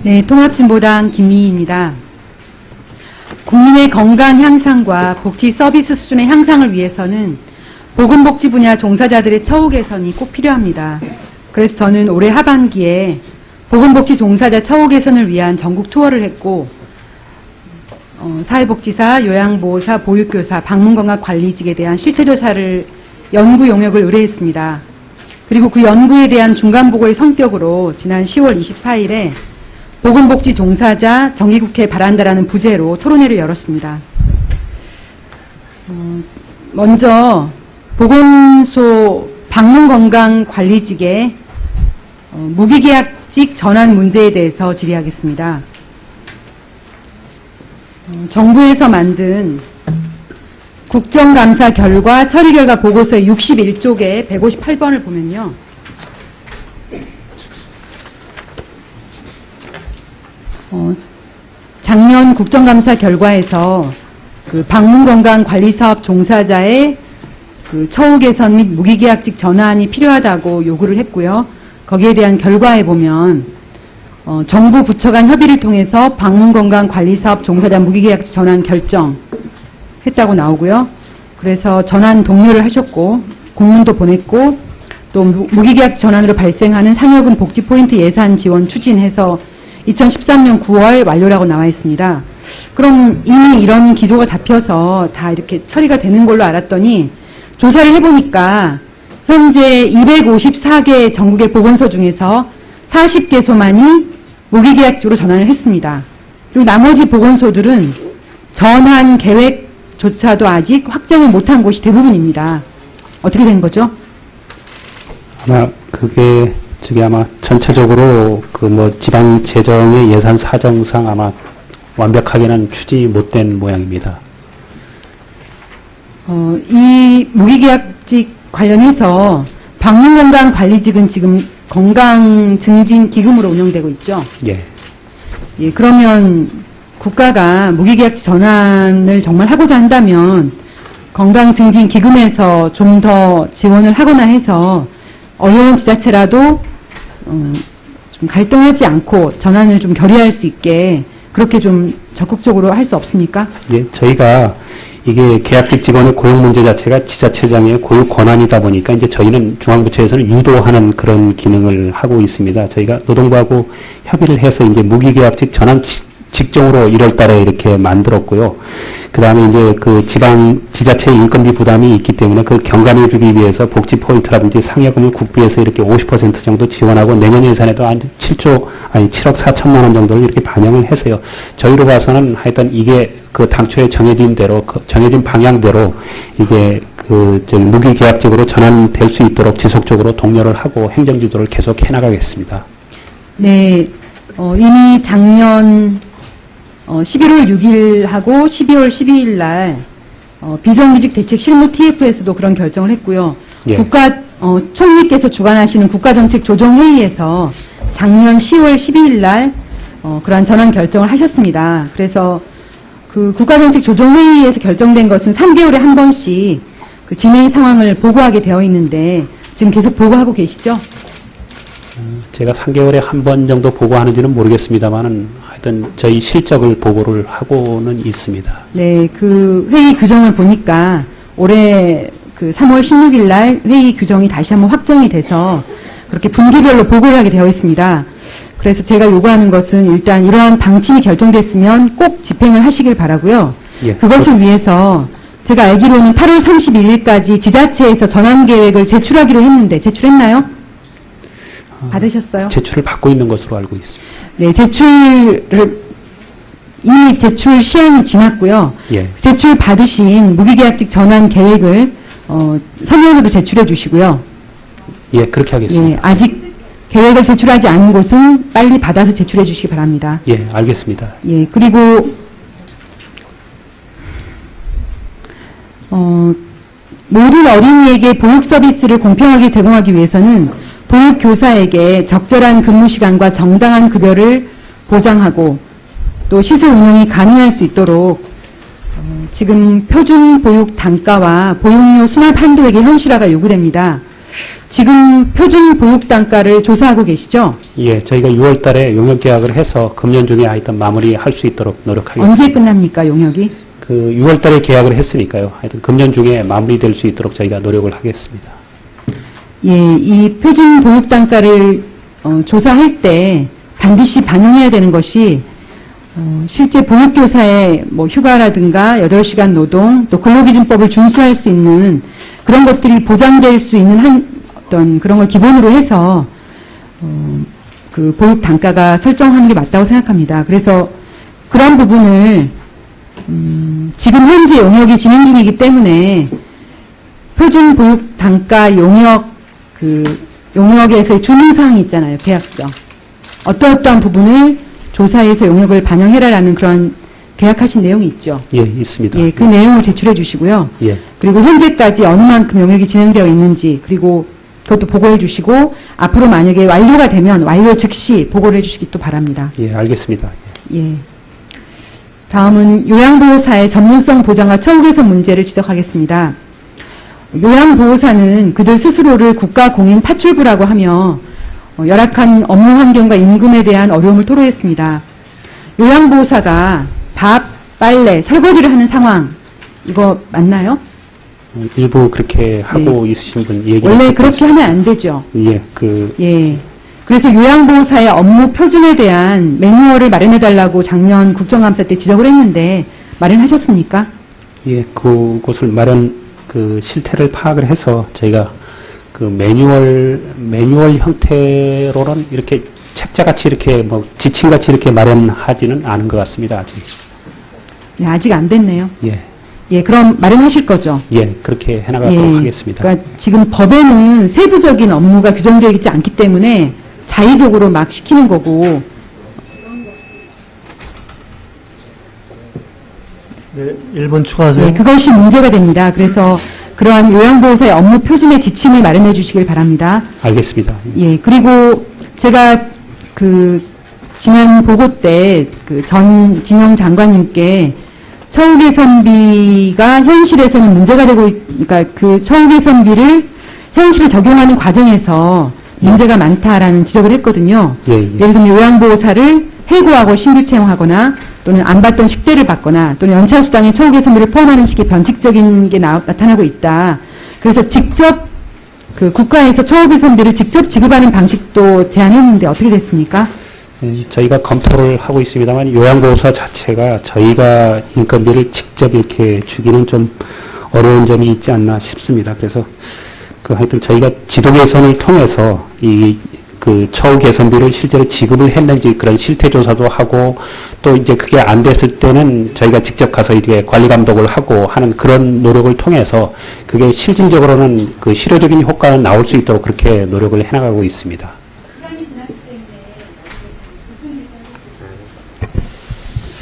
네, 통합진보당 김미희입니다. 국민의 건강 향상과 복지 서비스 수준의 향상을 위해서는 보건복지 분야 종사자들의 처우 개선이 꼭 필요합니다. 그래서 저는 올해 하반기에 보건복지 종사자 처우 개선을 위한 전국 투어를 했고 어, 사회복지사, 요양보호사, 보육교사, 방문건강관리직에 대한 실태조사를 연구 용역을 의뢰했습니다. 그리고 그 연구에 대한 중간보고의 성격으로 지난 10월 24일에 보건복지 종사자 정기국회 바란다라는 부제로 토론회를 열었습니다. 어, 먼저 보건소 방문건강관리직의 어, 무기계약직 전환 문제에 대해서 질의하겠습니다. 어, 정부에서 만든 국정감사 결과 처리 결과 보고서의 61쪽에 158번을 보면요. 어, 작년 국정감사 결과에서 그 방문건강관리사업 종사자의 그 처우 개선 및 무기계약직 전환이 필요하다고 요구를 했고요. 거기에 대한 결과에 보면 어, 정부 부처 간 협의를 통해서 방문건강관리사업 종사자 무기계약직 전환 결정 했다고 나오고요. 그래서 전환 독려를 하셨고 공문도 보냈고 또 무- 무기계약 전환으로 발생하는 상여금 복지 포인트 예산 지원 추진해서 2013년 9월 완료라고 나와 있습니다. 그럼 이미 이런 기조가 잡혀서 다 이렇게 처리가 되는 걸로 알았더니 조사를 해보니까 현재 254개 전국의 보건소 중에서 40개소만이 무기계약직으로 전환을 했습니다. 그리고 나머지 보건소들은 전환 계획조차도 아직 확정을 못한 곳이 대부분입니다. 어떻게 된 거죠? 아마 그게 저기 아마 전체적으로 그 뭐 지방 재정의 예산 사정상 아마 완벽하게는 추진이 못된 모양입니다. 어, 이 무기계약직 관련해서 방문건강관리직은 지금 건강증진기금으로 운영되고 있죠. 예. 예, 그러면 국가가 무기계약직 전환을 정말 하고자 한다면 건강증진기금에서 좀 더 지원을 하거나 해서 어려운 지자체라도 어, 좀 갈등하지 않고 전환을 좀 결의할 수 있게 그렇게 좀 적극적으로 할 수 없습니까? 예, 저희가 이게 계약직 직원의 고용 문제 자체가 지자체장의 고유 권한이다 보니까 이제 저희는 중앙부처에서는 유도하는 그런 기능을 하고 있습니다. 저희가 노동부하고 협의를 해서 이제 무기계약직 전환 직- 직종으로 1월 달에 이렇게 만들었고요. 그 다음에 이제 그 지방, 지자체 인건비 부담이 있기 때문에 그 경감을 주기 위해서 복지 포인트라든지 상여금을 국비에서 이렇게 50% 정도 지원하고 내년 예산에도 한 7조, 아니 7억 4천만 원 정도를 이렇게 반영을 해서요. 저희로 봐서는 하여튼 이게 그 당초에 정해진 대로, 그 정해진 방향대로 이게 그 저기 무기 계약적으로 전환될 수 있도록 지속적으로 독려를 하고 행정 지도를 계속 해 나가겠습니다. 네, 어, 이미 작년 어, 11월 6일하고 12월 12일 날 어, 비정규직 대책 실무 TF에서도 그런 결정을 했고요. 예. 국가 어, 총리께서 주관하시는 국가정책 조정회의에서 작년 10월 12일 날 어, 그러한 전환 결정을 하셨습니다. 그래서 그 국가정책 조정회의에서 결정된 것은 3개월에 한 번씩 그 진행 상황을 보고하게 되어 있는데 지금 계속 보고하고 계시죠? 제가 3개월에 한 번 정도 보고하는지는 모르겠습니다만은 하여튼 저희 실적을 보고를 하고는 있습니다. 네, 그 회의 규정을 보니까 올해 그 3월 16일 날 회의 규정이 다시 한번 확정이 돼서 그렇게 분기별로 보고를 하게 되어 있습니다. 그래서 제가 요구하는 것은 일단 이러한 방침이 결정됐으면 꼭 집행을 하시길 바라고요. 예. 그것을 위해서 제가 알기로는 8월 31일까지 지자체에서 전환 계획을 제출하기로 했는데 제출했나요? 받으셨어요? 제출을 받고 있는 것으로 알고 있습니다. 네, 제출을 이미 제출 시한이 지났고요. 예. 제출 받으신 무기계약직 전환 계획을 어, 서면으로 제출해 주시고요. 예, 그렇게 하겠습니다. 예, 아직 계획을 제출하지 않은 곳은 빨리 받아서 제출해 주시기 바랍니다. 예, 알겠습니다. 예, 그리고 어, 모든 어린이에게 보육 서비스를 공평하게 제공하기 위해서는 보육 교사에게 적절한 근무 시간과 정당한 급여를 보장하고 또 시설 운영이 가능할 수 있도록 어, 지금 표준 보육 단가와 보육료 수납 한도액의 현실화가 요구됩니다. 지금 표준 보육 단가를 조사하고 계시죠? 예, 저희가 6월 달에 용역 계약을 해서 금년 중에 하여튼 마무리할 수 있도록 노력하겠습니다. 언제 끝납니까, 용역이? 그 6월 달에 계약을 했으니까요. 하여튼 금년 중에 마무리될 수 있도록 저희가 노력을 하겠습니다. 예, 이 표준 보육 단가를 어, 조사할 때 반드시 반영해야 되는 것이 어, 실제 보육교사의 뭐 휴가라든가 8시간 노동, 또 근로기준법을 준수할 수 있는 그런 것들이 보장될 수 있는 한 어떤 그런 걸 기본으로 해서 어, 그 보육 단가가 설정하는 게 맞다고 생각합니다. 그래서 그런 부분을 음, 지금 현재 용역이 진행 중이기 때문에 표준 보육 단가 용역 그 용역에서의 주문사항이 있잖아요. 계약서. 어떠어떠한 부분을 조사해서 용역을 반영해라라는 그런 계약하신 내용이 있죠. 예, 있습니다. 예, 그 내용을 제출해 주시고요. 예, 그리고 현재까지 어느 만큼 용역이 진행되어 있는지 그리고 그것도 보고해 주시고 앞으로 만약에 완료가 되면 완료 즉시 보고를 해 주시기 또 바랍니다. 예, 알겠습니다. 예. 예. 다음은 요양보호사의 전문성 보장과 처우 개선 문제를 지적하겠습니다. 요양보호사는 그들 스스로를 국가 공인 파출부라고 하며 어, 열악한 업무 환경과 임금에 대한 어려움을 토로했습니다. 요양보호사가 밥, 빨래, 설거지를 하는 상황, 이거 맞나요? 어, 일부 그렇게 하고 있으신 분 얘기 네. 원래 그렇게 하면 안 되죠. 예, 그 예. 그래서 요양보호사의 업무 표준에 대한 매뉴얼을 마련해 달라고 작년 국정감사 때 지적을 했는데 마련하셨습니까? 예, 그곳을 마련 그 실태를 파악을 해서 저희가 그 매뉴얼 매뉴얼 형태로는 이렇게 책자 같이 이렇게 뭐 지침 같이 이렇게 마련하지는 않은 것 같습니다 아직. 네, 아직 안 됐네요. 예, 예, 그럼 마련하실 거죠? 예, 그렇게 해나가도록 하겠습니다. 그러니까 지금 법에는 세부적인 업무가 규정되어 있지 않기 때문에 자의적으로 막 시키는 거고 네, 1분 추가하세요. 예, 그것이 문제가 됩니다. 그래서 그러한 요양보호사의 업무 표준의 지침을 마련해 주시길 바랍니다. 알겠습니다. 예, 그리고 제가 그 지난 보고 때 그 전 진영 장관님께 처우 개선비가 현실에서는 문제가 되고 있, 그러니까 그 처우 개선비를 현실에 적용하는 과정에서 문제가 많다라는 지적을 했거든요. 예, 예. 예를 들면 요양보호사를 해고하고 신규 채용하거나 또는 안 받던 식대를 받거나 또는 연차수당에 처우 개선비를 포함하는 식의 변칙적인 게 나, 나타나고 있다. 그래서 직접 그 국가에서 개선비를 직접 지급하는 방식도 제안했는데 어떻게 됐습니까? 예, 저희가 검토를 하고 있습니다만 요양보호사 자체가 저희가 인건비를 직접 이렇게 주기는 좀 어려운 점이 있지 않나 싶습니다. 그래서 그 하여튼 저희가 지도 개선을 통해서 이 그 처우 개선비를 실제로 지급을 했는지 그런 실태 조사도 하고 또 이제 그게 안 됐을 때는 저희가 직접 가서 이게 관리 감독을 하고 하는 그런 노력을 통해서 그게 실질적으로는 그 실효적인 효과는 나올 수 있도록 그렇게 노력을 해나가고 있습니다.